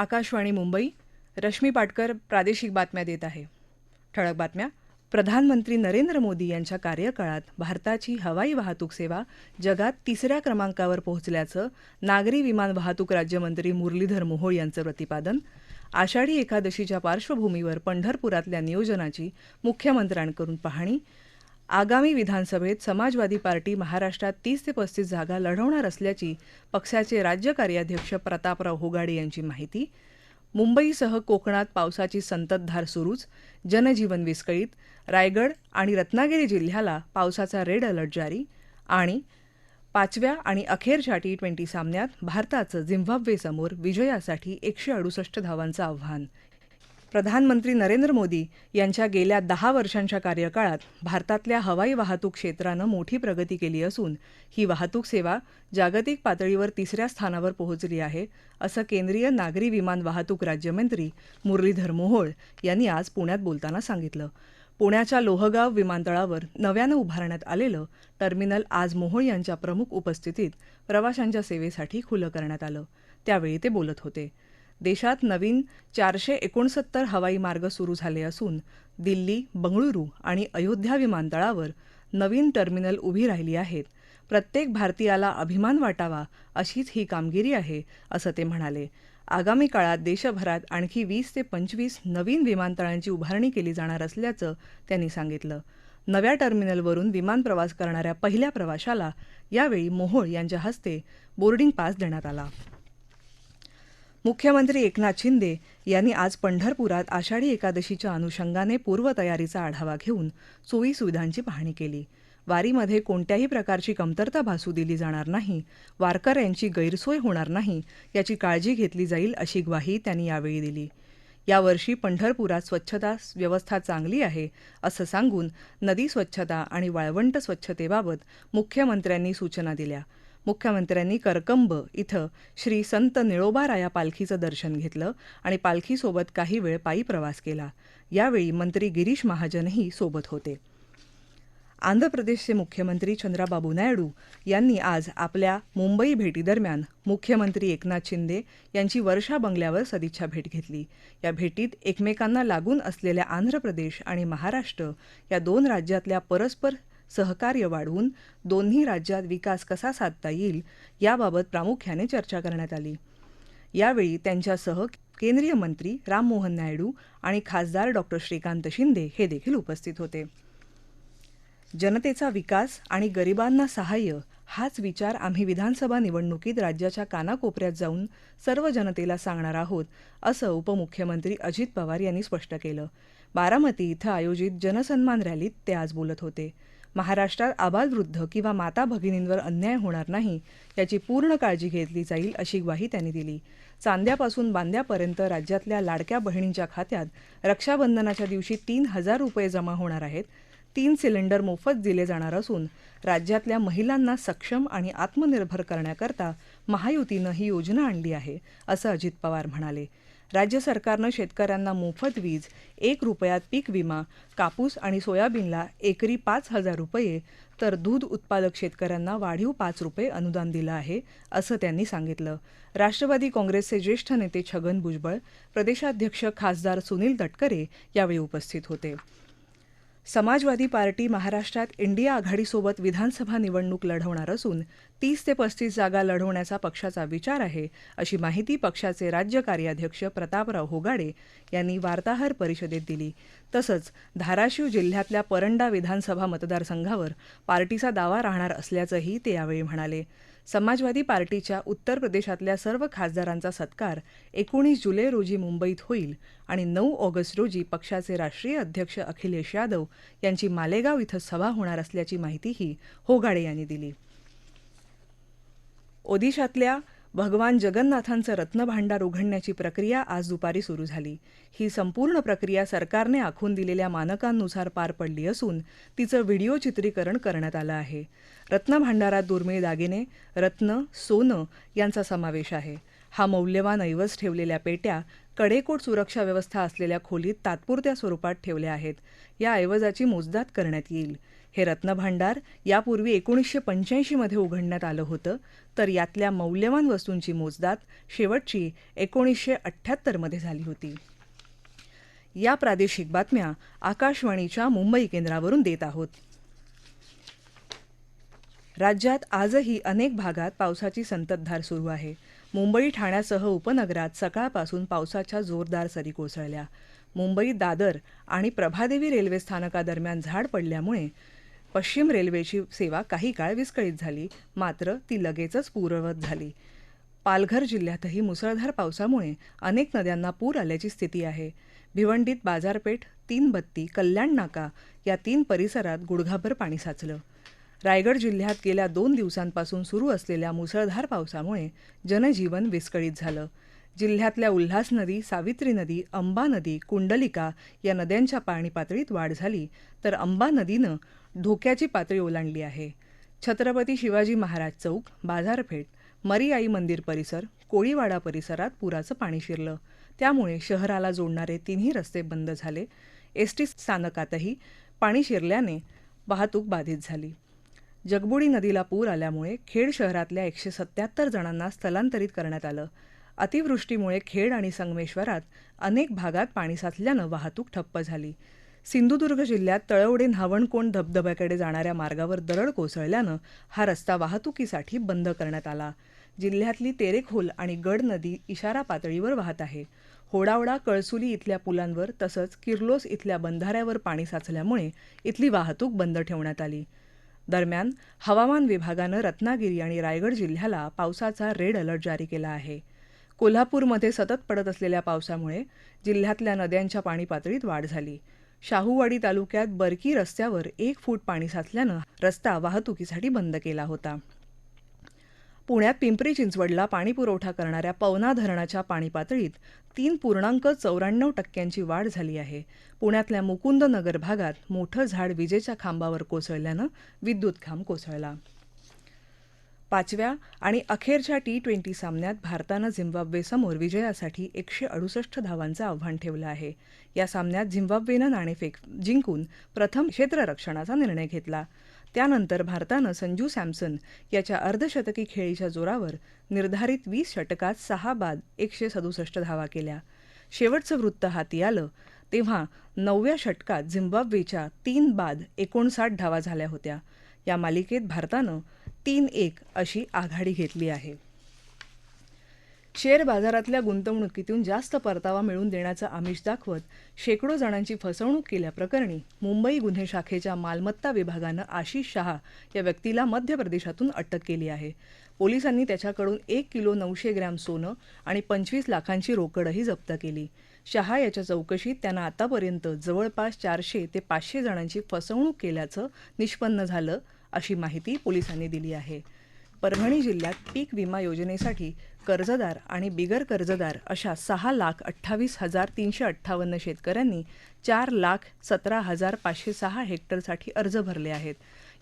आकाशवाणी मुंबई रश्मी पाटकर प्रादेशिक बातम्या देत आहे. ठळक बातम्या. प्रधानमंत्री नरेंद्र मोदी यांच्या कार्यकाळात भारताची हवाई वाहतूक सेवा जगात तिसऱ्या क्रमांकावर पोहोचल्याचं नागरी विमान वाहतूक राज्यमंत्री मुरलीधर मोहोळ यांचं प्रतिपादन आषाढी एकादशीच्या पार्श्वभूमीवर पंढरपुरातल्या नियोजनाची मुख्यमंत्र्यांकडून पाहणी आगामी विधानसभेत समाजवादी पार्टी महाराष्ट्रात तीस ते पस्तीस जागा लढवणार असल्याची पक्षाचे राज्य कार्याध्यक्ष प्रतापराव होगाडे यांची माहिती. मुंबईसह कोकणात पावसाची संततधार सुरूच. जनजीवन विस्कळीत. रायगड आणि रत्नागिरी जिल्ह्याला पावसाचा रेड अलर्ट जारी. आणि पाचव्या आणि अखेरच्या टी ट्वेंटी सामन्यात भारताचं झिम्बाब्वेसमोर विजयासाठी एकशे अडुसष्ट धावांचं आव्हान. प्रधानमंत्री नरेंद्र मोदी यांच्या गेल्या दहा वर्षांच्या कार्यकाळात भारतातल्या हवाई वाहतूक क्षेत्रानं मोठी प्रगती केली असून ही वाहतूक सेवा जागतिक पातळीवर तिसऱ्या स्थानावर पोहोचली आहे असं केंद्रीय नागरी विमान वाहतूक राज्यमंत्री मुरलीधर मोहोळ यांनी आज पुण्यात बोलताना सांगितलं. पुण्याच्या लोहगाव विमानतळावर नव्यानं उभारण्यात आलेलं टर्मिनल आज मोहोळ यांच्या प्रमुख उपस्थितीत प्रवाशांच्या सेवेसाठी खुलं करण्यात आलं. त्यावेळी ते बोलत होते. देशात नवीन चारशे एकोणसत्तर हवाई मार्ग सुरू झाले असून दिल्ली बंगळुरू आणि अयोध्या विमानतळावर नवीन टर्मिनल उभी राहिली आहेत. प्रत्येक भारतीयाला अभिमान वाटावा अशीच ही कामगिरी आहे असं ते म्हणाले. आगामी काळात देशभरात आणखी वीस ते पंचवीस नवीन विमानतळांची उभारणी केली जाणार असल्याचं त्यांनी सांगितलं. नव्या टर्मिनलवरून विमान प्रवास करणाऱ्या पहिल्या प्रवाशाला यावेळी मोहोळ यांच्या हस्ते बोर्डिंग पास देण्यात आला. मुख्यमंत्री एकनाथ शिंदे यांनी आज पंढरपुरात आषाढी एकादशीच्या अनुषंगाने पूर्वतयारीचा आढावा घेऊन सोयी सुविधांची पाहणी केली. वारीमध्ये कोणत्याही प्रकारची कमतरता भासू दिली जाणार नाही वारकऱ्यांची गैरसोय होणार नाही याची काळजी घेतली जाईल अशी ग्वाही त्यांनी यावेळी दिली. यावर्षी पंढरपुरात स्वच्छता व्यवस्था चांगली आहे असं सांगून नदी स्वच्छता आणि वाळवंट स्वच्छतेबाबत मुख्यमंत्र्यांनी सूचना दिल्या. मुख्यमंत्र्यांनी करकंब इथं श्री संत निळोबाराया पालखीचं दर्शन घेतलं आणि पालखीसोबत काही वेळ पायी प्रवास केला. यावेळी मंत्री गिरीश महाजनही सोबत होते. आंध्र प्रदेशचे मुख्यमंत्री चंद्राबाबू नायडू यांनी आज आपल्या मुंबई भेटीदरम्यान मुख्यमंत्री एकनाथ शिंदे यांची वर्षा बंगल्यावर सदिच्छा भेट घेतली. या भेटीत एकमेकांना लागून असलेल्या आंध्र प्रदेश आणि महाराष्ट्र या दोन राज्यातल्या परस्पर सहकार्य वाढवून दोन्ही राज्यात विकास कसा साधता येईल याबाबत प्रामुख्याने चर्चा करण्यात आली. यावेळी त्यांच्यासह केंद्रीय मंत्री राममोहन नायडू आणि खासदार डॉक्टर श्रीकांत शिंदे हे देखील उपस्थित होते. जनतेचा विकास आणि गरिबांना सहाय्य हाच विचार आम्ही विधानसभा निवडणुकीत राज्याच्या कानाकोपऱ्यात जाऊन सर्व जनतेला सांगणार आहोत असं उपमुख्यमंत्री अजित पवार यांनी स्पष्ट केलं. बारामती इथं आयोजित जनसन्मान रॅलीत ते आज बोलत होते. महाराष्ट्रात आबालवृद्ध किंवा माता भगिनींवर अन्याय होणार नाही याची पूर्ण काळजी घेतली जाईल अशी ग्वाही त्यांनी दिली. चांद्यापासून बांद्यापर्यंत राज्यातल्या लाडक्या बहिणींच्या खात्यात रक्षाबंधनाच्या दिवशी तीन हजार रुपये जमा होणार आहेत. तीन सिलेंडर मोफत दिले जाणार असून राज्यातल्या महिलांना सक्षम आणि आत्मनिर्भर करण्याकरता महायुतीनं ही योजना आणली आहे असं अजित पवार म्हणाले. राज्य सरकारनं शेतकऱ्यांना मोफत वीज एक रुपयात पीक विमा कापूस आणि सोयाबीनला एकरी पाच हजार रुपये तर दूध उत्पादक शेतकऱ्यांना वाढीव पाच रुपये अनुदान दिलं आहे असं त्यांनी सांगितलं. राष्ट्रवादी काँग्रेसचे ज्येष्ठ नेते छगन भुजबळ प्रदेशाध्यक्ष खासदार सुनील तटकरे यावेळी उपस्थित होते. समाजवादी पार्टी महाराष्ट्रात इंडिया आघाडीसोबत विधानसभा निवडणूक लढवणार असून तीस ते पस्तीस जागा लढवण्याचा पक्षाचा विचार आहे अशी माहिती पक्षाचे राज्य कार्याध्यक्ष प्रतापराव होगाडे यांनी वार्ताहर परिषदेत दिली. तसंच धाराशिव जिल्ह्यातल्या परंडा विधानसभा मतदारसंघावर पार्टीचा दावा राहणार असल्याचंही ते यावेळी म्हणाले. समाजवादी पार्टीच्या उत्तर प्रदेशातल्या सर्व खासदारांचा सत्कार एकोणीस जुलै रोजी मुंबईत होईल आणि नऊ ऑगस्ट रोजी पक्षाचे राष्ट्रीय अध्यक्ष अखिलेश यादव यांची मालेगाव इथं सभा होणार असल्याची माहितीही होगाडे यांनी दिली. ओदिशातल्या भगवान जगन्नाथांचं रत्नभांडार उघडण्याची प्रक्रिया आज दुपारी सुरू झाली. ही संपूर्ण प्रक्रिया सरकारने आखून दिलेल्या मानकांनुसार पार पडली असून तिचं व्हिडिओ चित्रीकरण करण्यात आलं आहे. रत्नभांडारात दुर्मिळ दागिने रत्न सोनं यांचा समावेश आहे. हा मौल्यवान ऐवज ठेवलेल्या पेट्या कडेकोट सुरक्षा व्यवस्था असलेल्या खोलीत तात्पुरत्या स्वरूपात ठेवल्या आहेत. या ऐवजाची मोजदात करण्यात येईल. हे रत्नभांडार यापूर्वी एकोणीसशे पंच्याऐंशीमध्ये उघडण्यात आलं होतं तर यातल्या मौल्यवान वस्तूंची मोजदात शेवटची एकोणीसशे अठ्ठ्याहत्तरमध्ये झाली होती. या प्रादेशिक बातम्या आकाशवाणीच्या मुंबई केंद्रावरून देत आहोत. राज्यात आजही अनेक भागात पावसाची संततधार सुरू आहे. मुंबई ठाण्यासह उपनगरात सकाळपासून पावसाच्या जोरदार सरी कोसळल्या. मुंबई दादर आणि प्रभादेवी रेल्वे स्थानकादरम्यान झाड पडल्यामुळे पश्चिम रेल्वेची सेवा काही काळ विस्कळीत झाली मात्र ती लगेचच पूर्ववत झाली. पालघर जिल्ह्यातही मुसळधार पावसामुळे अनेक नद्यांना पूर आल्याची स्थिती आहे. भिवंडीत बाजारपेठ तीन बत्ती कल्याण नाका या तीन परिसरात गुडघाभर पाणी साचलं. रायगड जिल्ह्यात गेल्या दोन दिवसांपासून सुरू असलेल्या मुसळधार पावसामुळे जनजीवन विस्कळीत झालं. जिल्ह्यातल्या उल्हास नदी सावित्री नदी अंबा नदी कुंडलिका या नद्यांच्या पाणी पातळीत वाढ झाली तर अंबा नदीनं धोक्याची पातळी ओलांडली आहे. छत्रपती शिवाजी महाराज चौक बाजारपेठ मरी आई मंदिर परिसर कोळीवाडा परिसरात पुराचं पाणी शिरलं. त्यामुळे शहराला जोडणारे तिन्ही रस्ते बंद झाले. एस टी स्थानकातही पाणी शिरल्याने वाहतूक बाधित झाली. जगबुडी नदीला पूर आल्यामुळे खेड शहरातल्या एकशे सत्याहत्तर जणांना स्थलांतरित करण्यात आलं. अतिवृष्टीमुळे खेड आणि संगमेश्वरात अनेक भागात पाणी साचल्यानं वाहतूक ठप्प झाली. सिंधुदुर्ग जिल्ह्यात तळवडे न्हावणकोंड धबधब्याकडे जाणाऱ्या मार्गावर दरड कोसळल्यानं हा रस्ता वाहतुकीसाठी बंद करण्यात आला. जिल्ह्यातली तेरेखोल आणि गड नदी इशारा पातळीवर वाहत आहे. होडावडा कळसुली इथल्या पुलांवर तसंच किर्लोस इथल्या बंधाऱ्यावर पाणी साचल्यामुळे इथली वाहतूक बंद ठेवण्यात आली. दरम्यान हवामान विभागानं रत्नागिरी आणि रायगड जिल्ह्याला पावसाचा रेड अलर्ट जारी केला आहे. कोल्हापूरमध्ये सतत पडत असलेल्या पावसामुळे जिल्ह्यातल्या नद्यांच्या पाणी पातळीत वाढ झाली. शाहूवाडी तालुक्यात बरकी रस्त्यावर एक फूट पाणी साचल्यानं रस्ता वाहतुकीसाठी बंद केला होता. पुण्यात पिंपरी चिंचवडला पाणीपुरवठा करणाऱ्या पवना धरणाच्या पाणी पातळीत तीन पूर्णांक चौऱ्याण्णव टक्क्यांची वाढ झाली आहे. पुण्यातल्या मुकुंदनगर भागात मोठं झाड विजेच्या खांबावर कोसळल्यानं विद्युत खांब कोसळला. पाचव्या आणि अखेरच्या टी ट्वेंटी सामन्यात भारतानं झिम्बाब्वेसमोर विजयासाठी एकशे अडुसष्ट धावांचं आव्हान ठेवलं आहे. या सामन्यात झिम्बाब्वेनं नाणेफेक जिंकून प्रथम क्षेत्ररक्षणाचा निर्णय घेतला. त्यानंतर भारतानं संजू सॅमसन याच्या अर्धशतकी खेळीच्या जोरावर निर्धारित वीस षटकात सहा बाद एकशे सदुसष्ट धावा केल्या. शेवटचं वृत्त हाती आलं तेव्हा नवव्या षटकात झिम्बाब्वेच्या तीन बाद एकोणसाठ धावा झाल्या होत्या. या मालिकेत भारतानं तीन एक अशी आघाडी घेतली आहे. शेअर बाजारातल्या गुंतवणुकीतून जास्त परतावा मिळवून देण्याचं आमिष दाखवत शेकडो जणांची फसवणूक केल्याप्रकरणी मुंबई गुन्हे शाखेच्या मालमत्ता विभागानं आशिष शहा या व्यक्तीला मध्य प्रदेशातून अटक केली आहे. पोलिसांनी त्याच्याकडून एक किलो नऊशे ग्रॅम सोनं आणि पंचवीस लाखांची रोकडही जप्त केली. शहा याच्या चौकशीत त्यानं आतापर्यंत जवळपास चारशे ते पाचशे जणांची फसवणूक केल्याचं निष्पन्न झालं. अशी माहिती पोलिसांनी दिली आहे. परभणी जिल्ह्यात पीक विमा योजनेसाठी कर्जदार आणि बिगर कर्जदार अशा सहा लाख अठ्ठावीस हजार तीनशे अठ्ठावन्न शेतकऱ्यांनी चार लाख सतरा हजार पाचशे सहा हेक्टरसाठी अर्ज भरले आहेत.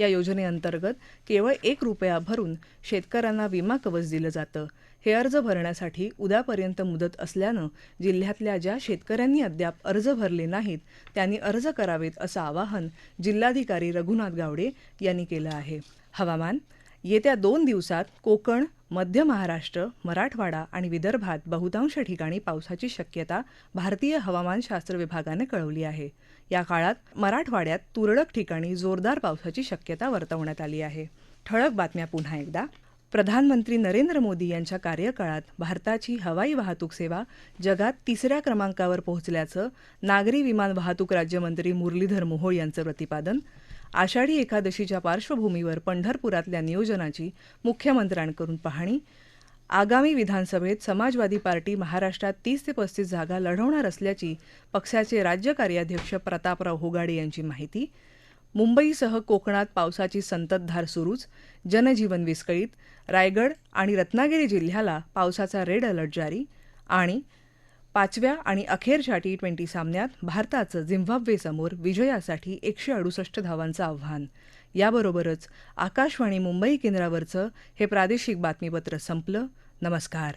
या योजनेअंतर्गत केवळ एक रुपया भरून शेतकऱ्यांना विमा कवच दिलं जातं. हे अर्ज भरण्यासाठी उद्यापर्यंत मुदत असल्यानं जिल्ह्यातल्या ज्या शेतकऱ्यांनी अद्याप अर्ज भरले नाहीत त्यांनी अर्ज करावेत असं आवाहन जिल्हाधिकारी रघुनाथ गावडे यांनी केलं आहे. हवामान येत्या दोन दिवसात कोकण मध्य महाराष्ट्र मराठवाडा आणि विदर्भात बहुतांश ठिकाणी पावसाची शक्यता भारतीय हवामानशास्त्र विभागाने कळवली आहे. या काळात मराठवाड्यात तुरळक ठिकाणी जोरदार पावसाची शक्यता वर्तवण्यात आली आहे. ठळक बातम्या पुन्हा एकदा. प्रधानमंत्री नरेंद्र मोदी यांच्या कार्यकाळात भारताची हवाई वाहतूक सेवा जगात तिसऱ्या क्रमांकावर पोहोचल्याचं नागरी विमान वाहतूक राज्यमंत्री मुरलीधर मोहोळ यांचं प्रतिपादन आषाढी एकादशीच्या पार्श्वभूमीवर पंढरपुरातल्या नियोजनाची मुख्यमंत्र्यांकडून पाहणी. आगामी विधानसभेत समाजवादी पार्टी महाराष्ट्रात तीस ते पस्तीस जागा लढवणार असल्याची पक्षाचे राज्य कार्याध्यक्ष प्रतापराव होगाडे यांची माहिती. मुंबईसह कोकणात पावसाची संततधार सुरूच. जनजीवन विस्कळीत. रायगड आणि रत्नागिरी जिल्ह्याला पावसाचा रेड अलर्ट जारी. आणि पाचव्या आणि अखेरच्या टी ट्वेंटी सामन्यात भारताचं झिम्बाब्वेसमोर विजयासाठी एकशे अडुसष्ट धावांचं आव्हान. याबरोबरच आकाशवाणी मुंबई केंद्रावरचं हे प्रादेशिक बातमीपत्र संपलं. नमस्कार.